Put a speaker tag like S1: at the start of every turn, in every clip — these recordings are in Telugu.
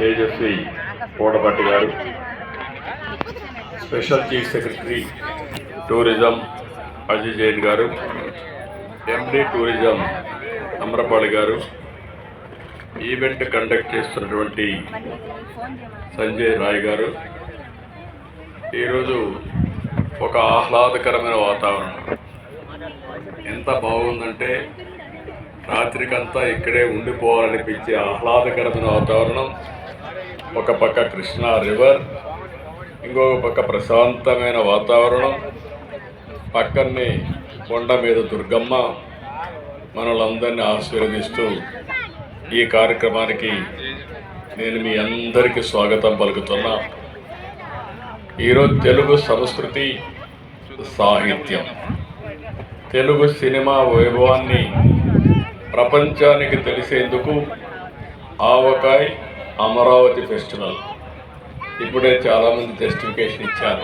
S1: Tejaswi Kodapatti garu. Special chief secretary tourism Ajay Jain garu. MD tourism అమ్రపాడి గారు. ఈవెంట్ కండక్ట్ చేస్తున్నటువంటి సంజయ్ రాయ్ గారు. ఈరోజు ఒక ఆహ్లాదకరమైన వాతావరణం. ఎంత బాగుందంటే రాత్రికంతా ఇక్కడే ఉండిపోవాలనిపించే ఆహ్లాదకరమైన వాతావరణం. ఒక పక్క కృష్ణా రివర్ ఇంకొక పక్క ప్రశాంతమైన వాతావరణం. పక్కనే కొండ మీద దుర్గమ్మ మనలందరినీ ఆశీర్వదిస్తూ ఈ కార్యక్రమానికి నేను మీ అందరికీ స్వాగతం పలుకుతున్నా. ఈరోజు తెలుగు సంస్కృతి సాహిత్యం. తెలుగు సినిమా వైభవాన్ని ప్రపంచానికి తెలిసేందుకు ఆవకాయ్ అమరావతి ఫెస్టివల్. ఇప్పుడే చాలామంది జస్టిఫికేషన్ ఇచ్చారు.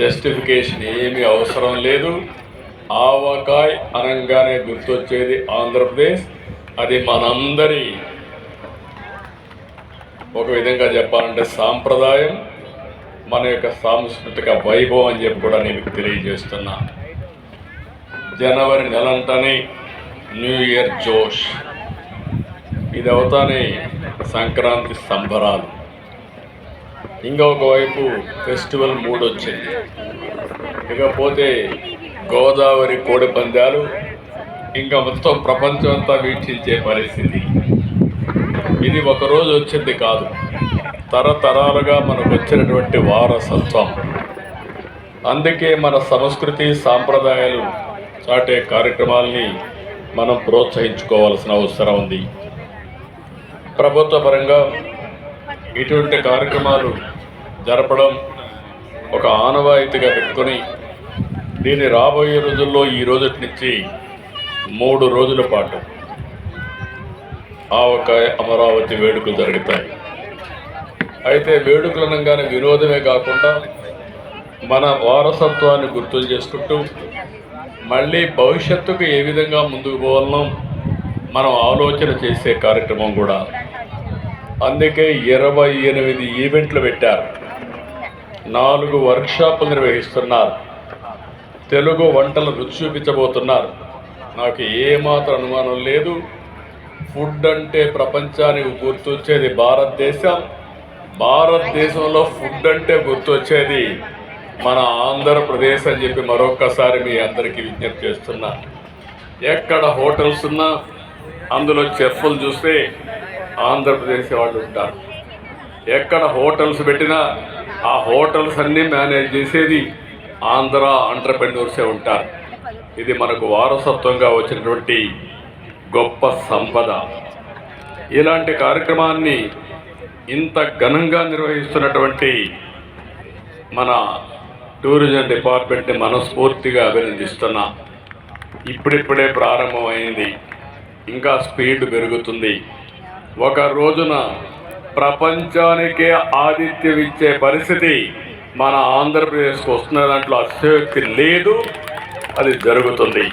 S1: జస్టిఫికేషన్ ఏమీ అవసరం లేదు. ఆవకాయ్ అనగానే గుర్తొచ్చేది ఆంధ్రప్రదేశ్. అది మనందరి ఒక విధంగా చెప్పాలంటే సాంప్రదాయం మన యొక్క సాంస్కృతిక వైభవం అని చెప్పి కూడా నేను తెలియజేస్తున్నా. జనవరి నెలంటనే న్యూ ఇయర్ జోష్. ఇది అవుతానే సంక్రాంతి సంబరాలు. ఇంకొక వైపు ఫెస్టివల్ మూడ్ వచ్చింది. ఇకపోతే గోదావరి కోడి పందాలు ఇంకా మొత్తం ప్రపంచం అంతా వీక్షించే పరిస్థితి. ఇది ఒక రోజు వచ్చింది కాదు. తరతరాలుగా మనకు వచ్చినటువంటి వారసత్వం. అందుకే మన సంస్కృతి సాంప్రదాయాలు చాటే కార్యక్రమాల్ని మనం ప్రోత్సహించుకోవాల్సిన అవసరం ఉంది. ప్రభుత్వ పరంగా ఇటువంటి కార్యక్రమాలు జరపడం ఒక ఆనవాయితీగా పెట్టుకొని దీన్ని రాబోయే రోజుల్లో ఈ రోజు నుంచి మూడు రోజుల పాటు ఆవకాయ అమరావతి వేడుకలు జరుగుతాయి. అయితే వేడుకలు అనగానే వినోదమే కాకుండా మన వారసత్వాన్ని గుర్తు చేసుకుంటూ మళ్ళీ భవిష్యత్తుకు ఏ విధంగా ముందుకు పోవాలనో మనం ఆలోచన చేసే కార్యక్రమం కూడా అందుకే ఇరవై ఎనిమిది ఈవెంట్లు పెట్టారు. నాలుగు వర్క్షాపులు నిర్వహిస్తున్నారు. తెలుగు వంటలు రుచి చూపించబోతున్నారు. నాకు ఏమాత్రం అనుమానం లేదు. ఫుడ్ అంటే ప్రపంచానికి గుర్తొచ్చేది భారతదేశం. భారతదేశంలో ఫుడ్ అంటే గుర్తొచ్చేది మన ఆంధ్రప్రదేశ్ అని చెప్పి మరొక్కసారి మీ అందరికీ విజ్ఞప్తి చేస్తున్నా. ఎక్కడ హోటల్స్ ఉన్నా అందులో చెఫ్లు చూస్తే ఆంధ్రప్రదేశ్ వాళ్ళు ఉంటారు. ఎక్కడ హోటల్స్ పెట్టినా ఆ హోటల్స్ అన్నీ మేనేజ్ చేసేది ఆంధ్ర ఆంటర్ప్రెన్యూర్సే ఉంటారు. ఇది మనకు వారసత్వంగా వచ్చినటువంటి గొప్ప సంపద. ఇలాంటి కార్యక్రమాన్ని ఇంత ఘనంగా నిర్వహిస్తున్నటువంటి మన టూరిజం డిపార్ట్మెంట్ని మనస్ఫూర్తిగా అభినందిస్తున్నా. ఇప్పుడిప్పుడే ప్రారంభమైంది. ఇంకా స్పీడ్ పెరుగుతుంది. ఒక రోజున ప్రపంచానికే ఆతిథ్యం ఇచ్చే పరిస్థితి మన ఆంధ్రప్రదేశ్కి వస్తున్న దాంట్లో అతిశయోక్తి లేదు అది జరుగుతుంది.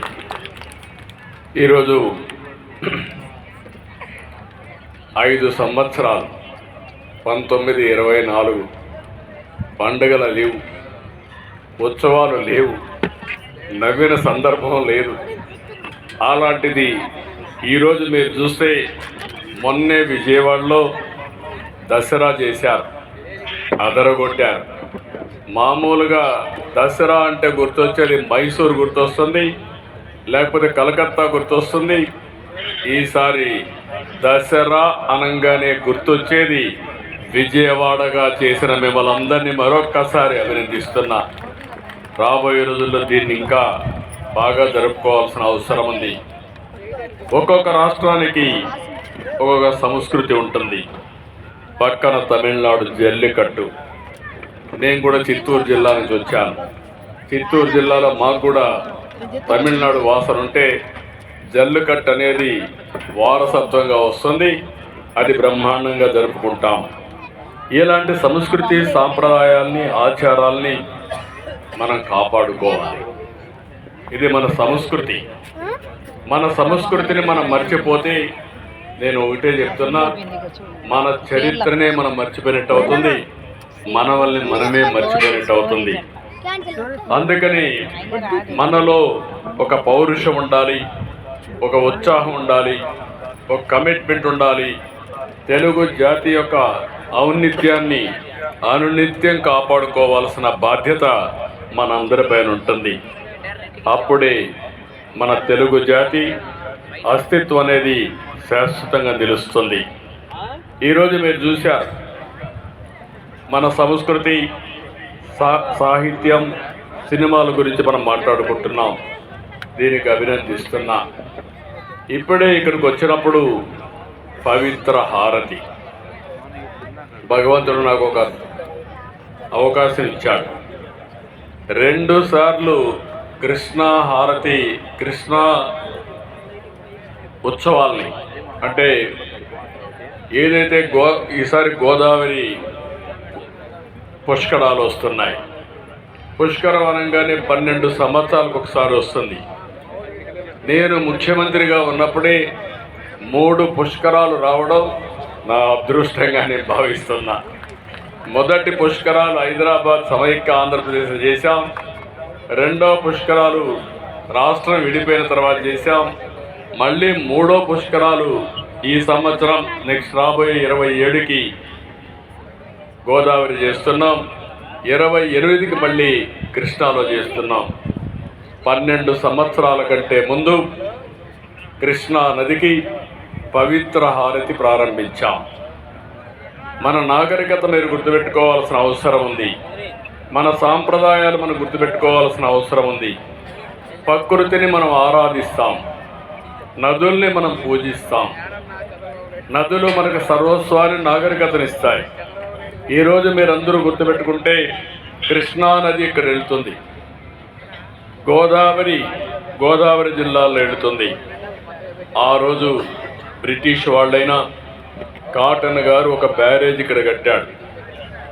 S1: ఈరోజు ఐదు సంవత్సరాలు పంతొమ్మిది ఇరవై నాలుగు పండుగల లేవు ఉత్సవాలు లేవు నవ్విన సందర్భం లేదు. అలాంటిది ఈరోజు మీరు చూస్తే మొన్నే విజయవాడలో దసరా చేశారు. అదరగొట్టారు. మామూలుగా దసరా అంటే గుర్తొచ్చేది మైసూర్ గుర్తొస్తుంది లేకపోతే కలకత్తా గుర్తొస్తుంది. ఈసారి దసరా అనంగానే గుర్తొచ్చేది విజయవాడగా చేసిన మిమ్మల్ని అందరినీ మరొక్కసారి అభినందిస్తున్నా. రాబోయే రోజుల్లో దీన్ని ఇంకా బాగా జరుపుకోవాల్సిన అవసరం ఉంది. ఒక్కొక్క రాష్ట్రానికి ఒక సంస్కృతి ఉంటుంది. పక్కన తమిళనాడు జల్లికట్టు. నేను కూడా చిత్తూరు జిల్లా నుంచి వచ్చాను. చిత్తూరు జిల్లాలో మాకు కూడా తమిళనాడు వాసన ఉంటే జల్లికట్టు అనేది వారసత్వంగా వస్తుంది. అది బ్రహ్మాండంగా జరుపుకుంటాం. ఇలాంటి సంస్కృతి సాంప్రదాయాల్ని ఆచారాల్ని మనం కాపాడుకోవాలి. ఇది మన సంస్కృతి. మన సంస్కృతిని మనం మర్చిపోతే నేను ఒకటే చెప్తున్నా మన చరిత్రనే మనం మర్చిపోయినట్టు అవుతుంది. మనవల్ని మనమే మర్చిపోయినట్టు అవుతుంది. అందుకని మనలో ఒక పౌరుషం ఉండాలి ఒక ఉత్సాహం ఉండాలి ఒక కమిట్మెంట్ ఉండాలి. తెలుగు జాతి యొక్క ఔన్నిత్యాన్ని అనునిత్యం కాపాడుకోవాల్సిన బాధ్యత మనందరిపైన ఉంటుంది. అప్పుడే మన తెలుగు జాతి అస్తిత్వం అనేది శాశ్వతంగా నిలుస్తుంది. ఈరోజు మీరు చూశారు మన సంస్కృతి సా సాహిత్యం సినిమాల గురించి మనం మాట్లాడుకుంటున్నాం. దీనికి అభినందిస్తున్నా. ఇప్పుడే ఇక్కడికి వచ్చినప్పుడు పవిత్ర హారతి. భగవంతుడు నాకు ఒక అవకాశం ఇచ్చాడు. రెండు సార్లు కృష్ణ హారతి కృష్ణ ఉత్సవాల్ని అంటే ఏదైతే గో ఈసారి గోదావరి పుష్కరాలు వస్తున్నాయి. పుష్కరం అనగానే పన్నెండు సంవత్సరాలకు ఒకసారి వస్తుంది. నేను ముఖ్యమంత్రిగా ఉన్నప్పుడే మూడు పుష్కరాలు రావడం నా అదృష్టంగా నేను భావిస్తున్నా. మొదటి పుష్కరాలు హైదరాబాద్ సమైక్య ఆంధ్రప్రదేశ్ చేశాం. రెండో పుష్కరాలు రాష్ట్రం విడిపోయిన తర్వాత చేశాం. మళ్ళీ మూడో పుష్కరాలు ఈ సంవత్సరం నెక్స్ట్ రాబోయే ఇరవై ఏడుకి గోదావరి చేస్తున్నాం. ఇరవై ఎనిమిదికి మళ్ళీ కృష్ణాలో చేస్తున్నాం. పన్నెండు సంవత్సరాల కంటే ముందు కృష్ణా నదికి పవిత్ర హారతి ప్రారంభించాం. మన నాగరికత మీరు గుర్తుపెట్టుకోవాల్సిన అవసరం ఉంది. మన సాంప్రదాయాలు మనం గుర్తుపెట్టుకోవాల్సిన అవసరం ఉంది. ప్రకృతిని మనం ఆరాధిస్తాం. నదుల్ని మనం పూజిస్తాం. నదులు మనకు సర్వస్వాన్ని నాగరికతనిస్తాయి. ఈరోజు మీరందరూ గుర్తుపెట్టుకుంటే కృష్ణా నది ఇక్కడ వెళ్తుంది. గోదావరి గోదావరి జిల్లాలో వెళుతుంది. ఆ రోజు బ్రిటిష్ వాళ్ళైనా కాటన్ గారు ఒక బ్యారేజ్ ఇక్కడ కట్టాడు.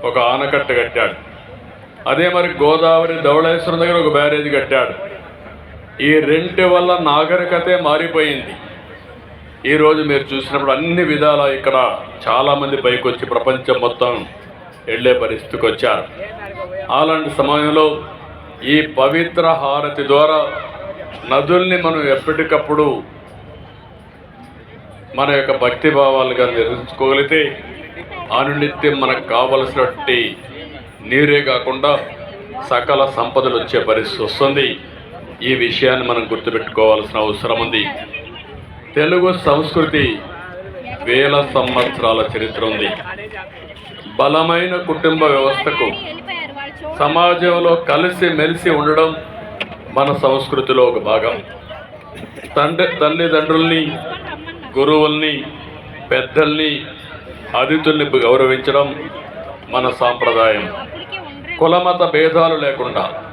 S1: ఒక ఆనకట్ట కట్టాడు. అదే మరి గోదావరి ధవళేశ్వరం దగ్గర ఒక బ్యారేజ్ కట్టాడు. ఈ రెంటి వల్ల నాగరికతే మారిపోయింది. ఈరోజు మీరు చూసినప్పుడు అన్ని విధాల ఇక్కడ చాలామంది పైకి వచ్చి ప్రపంచం మొత్తం వెళ్ళే పరిస్థితికి వచ్చారు. అలాంటి సమయంలో ఈ పవిత్ర హారతి ద్వారా నదుల్ని మనం ఎప్పటికప్పుడు మన యొక్క భక్తి భావాలుగా నిర్వహించుకోగలిగితే అనునిత్యం మనకు కావలసినటువంటి నీరే కాకుండా సకల సంపదలు వచ్చే పరిస్థితి వస్తుంది. ఈ విషయాన్ని మనం గుర్తుపెట్టుకోవాల్సిన అవసరం ఉంది. తెలుగు సంస్కృతి వేల సంవత్సరాల చరిత్ర ఉంది. బలమైన కుటుంబ వ్యవస్థకు సమాజంలో కలిసి మెలిసి ఉండడం మన సంస్కృతిలో ఒక భాగం. తండ్రి తల్లిదండ్రుల్ని గురువుల్ని పెద్దల్ని అతిథుల్ని గౌరవించడం మన సాంప్రదాయం. కులమత భేదాలు లేకుండా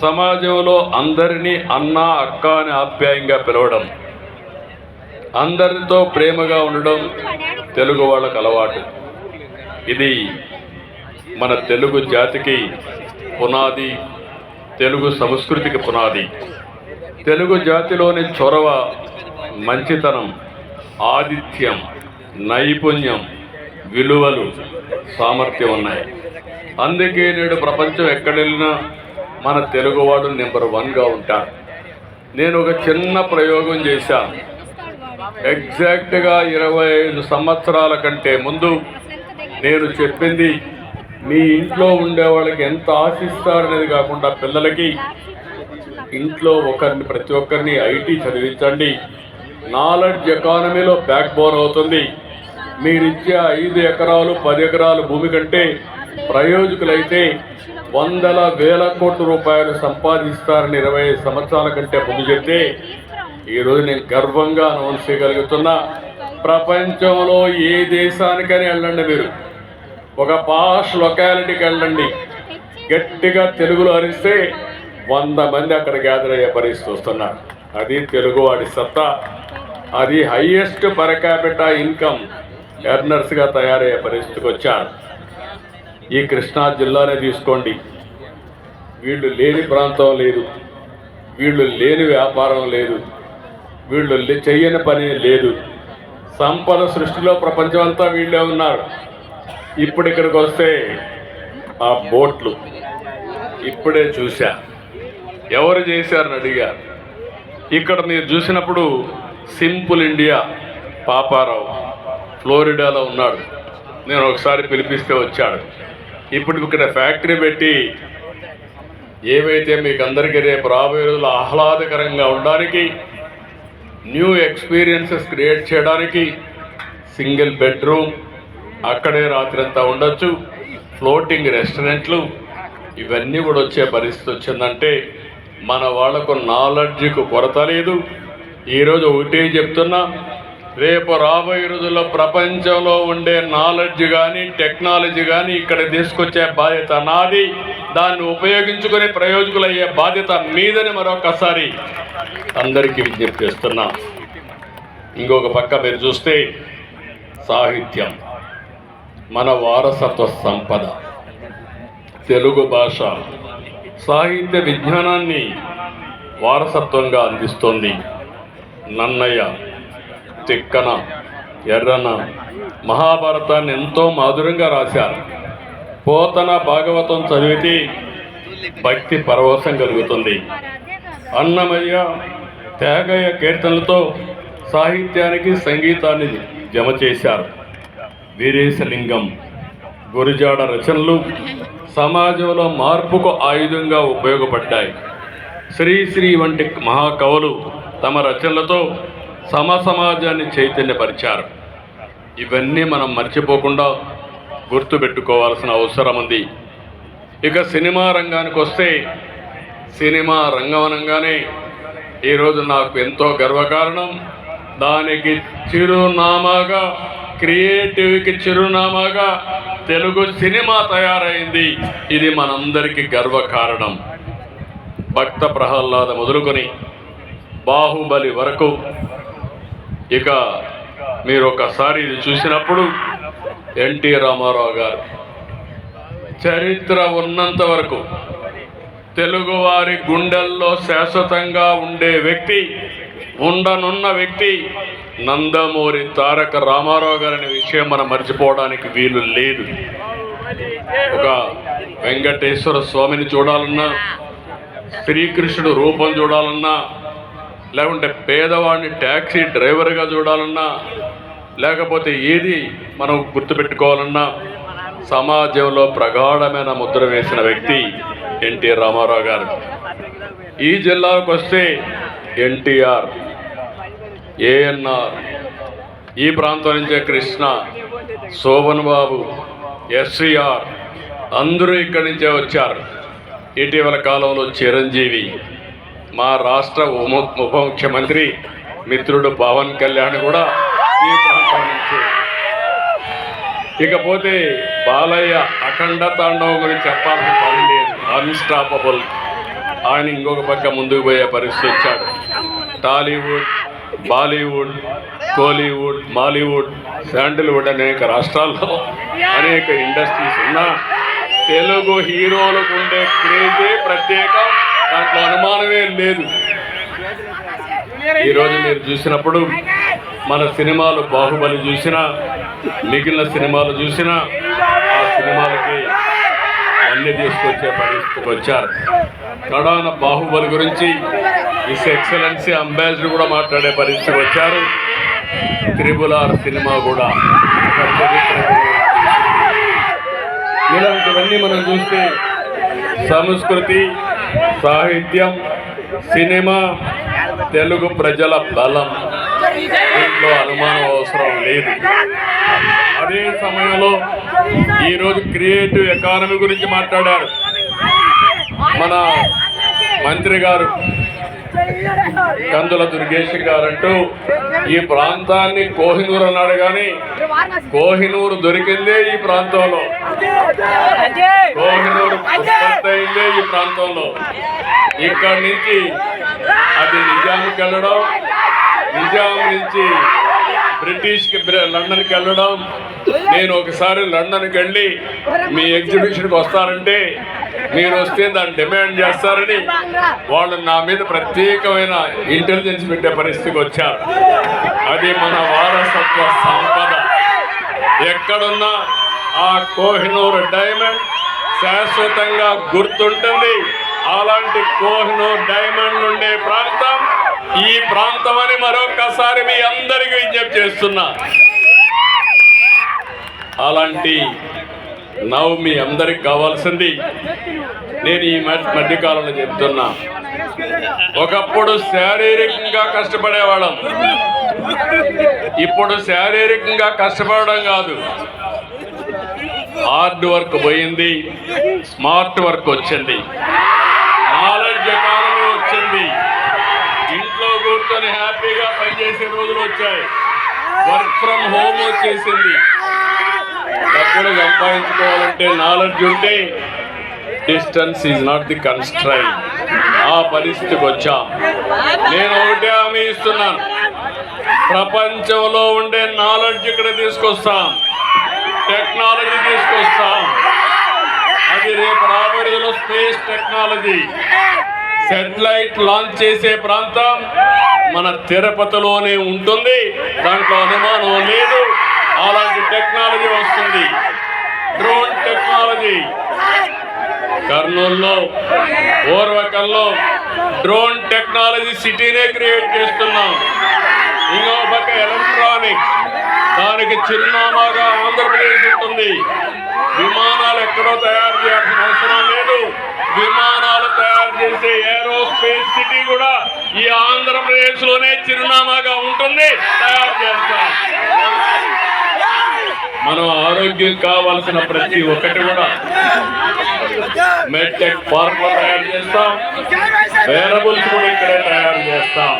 S1: సమాజంలో అందరినీ అన్న అక్క అని ఆప్యాయంగా పిలవడం అందరితో ప్రేమగా ఉండడం తెలుగు వాళ్ళకు అలవాటు. ఇది మన తెలుగు జాతికి పునాది తెలుగు సంస్కృతికి పునాది. తెలుగు జాతిలోని చొరవ మంచితనం ఆతిథ్యం నైపుణ్యం విలువలు సామర్థ్యం ఉన్నాయి. అందుకే నేడు ప్రపంచం ఎక్కడెళ్ళినా మన తెలుగువాడు నెంబర్ వన్గా ఉంటాడు నేను ఒక చిన్న ప్రయోగం చేశాను ఎగ్జాక్ట్గా ఇరవై ఐదు సంవత్సరాల కంటే ముందు నేను చెప్పింది మీ ఇంట్లో ఉండే వాళ్ళకి ఎంత ఆశిస్తారనేది కాకుండా పిల్లలకి. ఇంట్లో ఒకరిని ప్రతి ఒక్కరిని ఐటీ చదివించండి. నాలెడ్జ్ ఎకానమీలో బ్యాక్ బోన్ అవుతుంది. మీరిచ్చే ఐదు ఎకరాలు పది ఎకరాలు భూమి కంటే ప్రయోజకులైతే వందల వేల కోట్ల రూపాయలు సంపాదిస్తారని ఇరవై ఐదు సంవత్సరాల కంటే ముందు చెప్తే ఈరోజు నేను గర్వంగా అనౌన్స్ చేయగలుగుతున్నా. ప్రపంచంలో ఏ దేశానికైనా వెళ్ళండి మీరు. ఒక పాష్ లొకాలిటీకి వెళ్ళండి. గట్టిగా తెలుగులో అరిస్తే వంద మంది అక్కడ గ్యాదర్ అయ్యే పరిస్థితి వస్తున్నారు. అది తెలుగువాడి సత్తా. అది హయ్యెస్ట్ పరకాపిట ఇన్కమ్ ఎర్నర్స్గా తయారయ్యే పరిస్థితికి వచ్చారు. ఈ కృష్ణా జిల్లానే తీసుకోండి. వీళ్ళు లేని ప్రాంతం లేదు. వీళ్ళు లేని వ్యాపారం లేదు. వీళ్ళు లే- పని లేదు. సంపద సృష్టిలో ప్రపంచం అంతా వీళ్ళే ఉన్నారు. ఇప్పుడు ఇక్కడికి వస్తే ఆ బోట్లు. ఇప్పుడే చూశా. ఎవరు చేశారని అడిగారు ఇక్కడ మీరు చూసినప్పుడు సింపుల్ ఇండియా పాపారావు ఫ్లోరిడాలో ఉన్నాడు. నేను ఒకసారి పిలిపిస్తే వచ్చాడు. ఇప్పుడు ఇక్కడ ఫ్యాక్టరీ పెట్టి ఏవైతే మీకు అందరికీ రేపు రాబోయే రోజులు ఆహ్లాదకరంగా ఉండడానికి న్యూ ఎక్స్పీరియన్సెస్ క్రియేట్ చేయడానికి సింగిల్ బెడ్రూమ్ అక్కడే రాత్రంతా ఉండొచ్చు. ఫ్లోటింగ్ రెస్టారెంట్లు ఇవన్నీ కూడా వచ్చే పరిస్థితి వచ్చిందంటే మన వాళ్ళకు నాలెడ్జ్కు కొరత లేదు. ఈరోజు ఒకటే చెప్తున్నా రేపు రాబోయే రోజుల్లో ప్రపంచంలో ఉండే నాలెడ్జ్ కానీ టెక్నాలజీ కానీ ఇక్కడ తీసుకొచ్చే బాధ్యత నాది. దాన్ని ఉపయోగించుకునే ప్రయోజకులయ్యే బాధ్యత మీదని మరొకసారి అందరికీ విజ్ఞప్తి చేస్తున్నా. ఇంకొక పక్క మీరు చూస్తే సాహిత్యం మన వారసత్వ సంపద తెలుగు భాష సాహిత్య విజ్ఞానాన్ని వారసత్వంగా అందిస్తోంది నన్నయ్య. తిక్కన ఎర్రన మహాభారతాన్ని ఎంతో మాధురంగా రాశారు. పోతన భాగవతం చదివితే భక్తి పరవశం కలుగుతుంది. అన్నమయ్య త్యాగయ్య కీర్తనలతో సాహిత్యానికి సంగీతాన్ని జమ చేశారు. వీరేశలింగం గురిజాడ రచనలు సమాజంలో మార్పుకు ఆయుధంగా ఉపయోగపడ్డాయి. శ్రీశ్రీ వంటి మహాకవులు తమ రచనలతో సమ సమాజాన్ని చైతన్యపరిచారు. ఇవన్నీ మనం మర్చిపోకుండా గుర్తుపెట్టుకోవాల్సిన అవసరం ఉంది. ఇక సినిమా రంగానికి వస్తే సినిమా రంగం అనగానే ఈరోజు నాకు ఎంతో గర్వకారణం. దానికి చిరునామాగా క్రియేటివ్కి చిరునామాగా తెలుగు సినిమా తయారైంది. ఇది మనందరికీ గర్వకారణం. భక్త ప్రహ్లాద మొదలుకొని బాహుబలి వరకు ఇక మీరు ఒకసారి ఇది చూసినప్పుడు ఎన్టీ రామారావు గారు చరిత్ర ఉన్నంత వరకు తెలుగువారి గుండెల్లో శాశ్వతంగా ఉండే వ్యక్తి ఉండనున్న వ్యక్తి నందమూరి తారక రామారావు గారి విషయం మనం మర్చిపోవడానికి వీలు లేదు. ఒక వెంకటేశ్వర స్వామిని చూడాలన్నా శ్రీకృష్ణుడు రూపం చూడాలన్నా లేకుంటే పేదవాడిని ట్యాక్సీ డ్రైవర్గా చూడాలన్నా లేకపోతే ఏది మనం గుర్తుపెట్టుకోవాలన్నా సమాజంలో ప్రగాఢమైన ముద్ర వేసిన వ్యక్తి ఎన్టీ రామారావు గారు. ఈ జిల్లాకు వస్తే ఎన్టీఆర్ ఏఎన్ఆర్ ఈ ప్రాంతం నుంచే కృష్ణ శోభన్ బాబు ఎస్విఆర్ అందరూ ఇక్కడి నుంచే వచ్చారు. ఇటీవల కాలంలో చిరంజీవి మా రాష్ట్ర ఉప ఉప ముఖ్యమంత్రి మిత్రుడు పవన్ కళ్యాణ్ కూడా ఈ ప్రాంతం నుంచి. ఇకపోతే బాలయ్య అఖండ తాండవం గురించి చెప్పాల్సిన పని లేదు. అన్స్టాపబుల్ ఆయన ఇంకొక పక్క ముందుకు పోయే పరిస్థితి వచ్చాడు. Tollywood Bollywood Kollywood Mollywood Sandalwood అనేక రాష్ట్రాల్లో అనేక ఇండస్ట్రీస్ ఉన్నా తెలుగు హీరోలకు ఉండే క్రేజే ప్రత్యేకం. దాంట్లో అనుమానమే లేదు. ఈరోజు మీరు చూసినప్పుడు మన సినిమాలు బాహుబలి చూసినా మిగిలిన సినిమాలు చూసినా ఆ సినిమాలకి అన్ని తీసుకొచ్చే పరిస్థితికి వచ్చారు. కడాన బాహుబలి గురించి ఇస్ ఎక్సలెన్సీ అంబాసిడర్ కూడా మాట్లాడే పరిస్థితికి వచ్చారు. త్రిబుల్ ఆర్ సినిమా కూడా. ఇలాంటివన్నీ మనం చూస్తే సంస్కృతి సాహిత్యం సినిమా తెలుగు ప్రజల బలం. దీంట్లో అనుమానం అవసరం లేదు. అదే సమయంలో ఈరోజు క్రియేటివ్ ఎకానమీ గురించి మాట్లాడారు. మన మంత్రి గారు. కందుల దుర్గేష్ గారు అంటూ ఈ ప్రాంతాన్ని కోహినూరు అన్నాడు కానీ కోహినూరు దొరికిందే ఈ ప్రాంతంలో. కోహినూరు అయిందే ఈ ప్రాంతంలో. ఇక్కడి నుంచి అది నిజాంకి వెళ్ళడం నిజాం నుంచి బ్రిటిష్కి లండన్కి వెళ్ళడం. నేను ఒకసారి లండన్కి వెళ్ళి మీ ఎగ్జిబిషన్కి వస్తారంటే మీరు వస్తే దాన్ని డిమాండ్ చేస్తారని వాళ్ళు నా మీద ప్రత్యేకమైన ఇంటెలిజెన్స్ పెట్టే పరిస్థితికి వచ్చారు. అది మన వారసత్వ సంపద. ఎక్కడున్నా ఆ కోహినూర్ డైమండ్ శాశ్వతంగా గుర్తుంటుంది. అలాంటి కోహినూర్ డైమండ్ ఉండే ప్రాంతం ఈ ప్రాంతం అని మరొకసారి మీ అందరికీ విజ్ఞప్తి చేస్తున్నా. అలాంటి నవ్వు మీ అందరికి కావాల్సింది. నేను ఈ మధ్య మధ్యకాలంలో చెప్తున్నా. ఒకప్పుడు శారీరకంగా కష్టపడేవాళ్ళం. ఇప్పుడు శారీరకంగా కష్టపడడం కాదు. హార్డ్ వర్క్ పోయింది. స్మార్ట్ వర్క్ వచ్చింది. నాలెడ్జ్ ఇంట్లో హ్యాపీగా పనిచేసే రోజులు వచ్చాయి. వర్క్ ఫ్రమ్ హోమ్ వచ్చేసింది. డబ్బులు సంపాదించుకోవాలంటే నాలెడ్జ్ ఉంటే distance is not the constrain ఆ పరిస్థితికి వచ్చాం. నేను ఒకటే హామీ ఇస్తున్నాను. ప్రపంచంలో ఉండే నాలెడ్జ్ ఇక్కడ తీసుకొస్తాం. టెక్నాలజీ తీసుకొస్తాం. అది రేపు రాబోయేదిలో స్పేస్ టెక్నాలజీ సెటిలైట్ లాంచ్ చేసే ప్రాంతం మన తిరుపతిలోనే ఉంటుంది. దాంట్లో అనుమానం లేదు. అలాంటి టెక్నాలజీ వస్తుంది. డ్రోన్ టెక్నాలజీ కర్నూలులో పూర్వకంలో డ్రోన్ టెక్నాలజీ సిటీనే క్రియేట్ చేస్తున్నాం. ఇంకో పక్క ఎలక్ట్రానిక్స్ దానికి చిరునామాగా ఆంధ్రప్రదేశ్ ఉంటుంది విమానాలు ఎక్కడో తయారు చేయాల్సిన అవసరం లేదు విమానాలు తయారు చేసే ఏరోస్పేస్ సిటీ కూడా ఈ ఆంధ్రప్రదేశ్లోనే చిరునామాగా ఉంటుంది. తయారు చేస్తాం. మనం ఆరోగ్యం కావాల్సిన ప్రతి ఒక్కటి కూడా మెడ్టెక్ పార్క్లో తయారు చేస్తాం. వేరబుల్స్ కూడా ఇక్కడే తయారు చేస్తాం.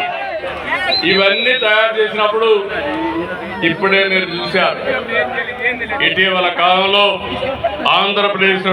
S1: ఇవన్నీ తయారు చేసినప్పుడు ఇప్పుడే మీరు చూశారు. ఇటీవల కాలంలో ఆంధ్రప్రదేశ్